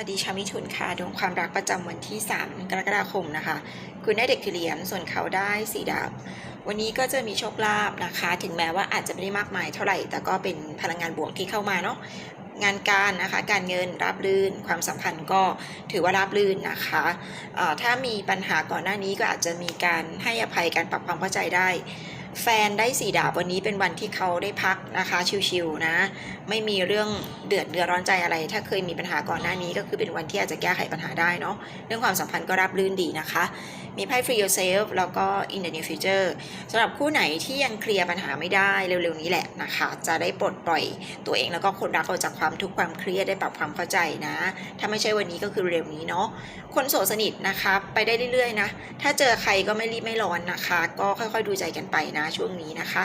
วัสดีชาวมิถุนค่ะดวงความรักประจำวันที่ 3 กรกฎาคมนะคะ คุณได้เด็กคือเหรียญส่วนเขาได้สีดาบ วันนี้ก็จะมีโชคลาภนะคะ ถึงแม้ว่าอาจจะไม่ได้มากมายเท่าไหร่ แต่ก็เป็นพลังงานบวกที่เข้ามาเนาะงานการนะคะ การเงินราบรื่น ความสัมพันธ์ก็ถือว่าราบรื่นนะคะถ้ามีปัญหาก่อนหน้านี้ก็อาจจะมีการให้อภัยการปรับความเข้าใจได้ แฟนได้สีดาบวันนี้เป็นวันที่เขาได้พักนะคะชิวๆนะ ไม่มีเรื่องเดือดเดือดร้อนใจอะไร ถ้าเคยมีปัญหาก่อนหน้านี้ก็คือเป็นวันที่อาจจะแก้ไขปัญหาได้เนาะเรื่องความสัมพันธ์ก็ราบรื่นดีนะคะ มีไพ่ free yourself แล้วก็ in the near future สำหรับคู่ไหนที่ยังเคลียร์ปัญหาไม่ได้เร็วๆนี้แหละนะคะ จะได้ปลดปล่อยตัวเองแล้วก็คนรักออกจากความทุกข์ความเครียดได้ปรับความเข้าใจนะ ถ้าไม่ใช่วันนี้ก็คือเร็วนี้เนาะคนโสดสนิทนะคะไปได้เรื่อยๆนะถ้าเจอใครก็ไม่รีบไม่ร้อนนะคะ ก็ค่อยๆดูใจกันไปนะช่วงนี้นะคะ